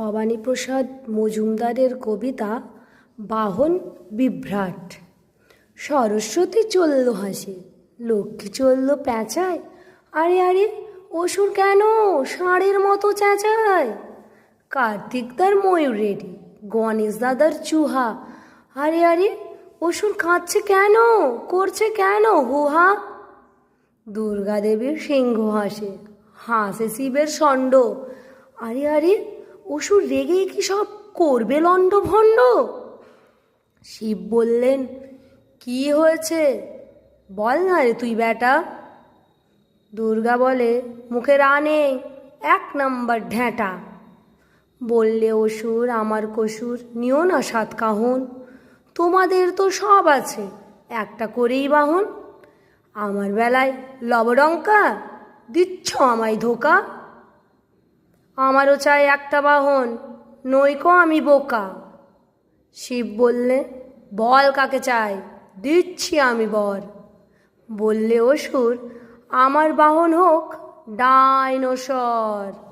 ভবানীপ্রসাদ মজুমদারের কবিতা বাহন বিভ্রাট। সরস্বতী চলল হাসি, লক্ষ্মী চলল প্যাঁচায়, আরে আরে, অসুর কেন? ষাঁড়ের মতো চেঁচায়। কার্তিক তার ময়ূর রেডি, গণেশ দাদার চুহা, আরে আরে, অসুর কাঁদছে কেন? করছে কেন? হুহা। দুর্গা দেবীর সিংহ হাসে হাসে শিবের ষণ্ড, আরে আরে অসুর রেগেই কি সব করবে লণ্ড ভণ্ড শিব বললেন, কি হয়েছে? বল না রে তুই বেটা দুর্গা বলে, মুখে রানে, এক নাম্বার ঢ্যাঁটা। বললে অসুর, আমার কসুর, নিও না সাত কাহন। তোমাদের তো সব আছে, একটা করেই বাহন। আমার বেলায় লবডঙ্কা, দিচ্ছ আমায় ধোকা। আমারও চাই একটা বাহন, নইকো আমি বোকা। শিব বললে, বল কাকে চাই? দিচ্ছি আমি বর। বললে অসুর, আমার বাহন হোক ডাইনোসর।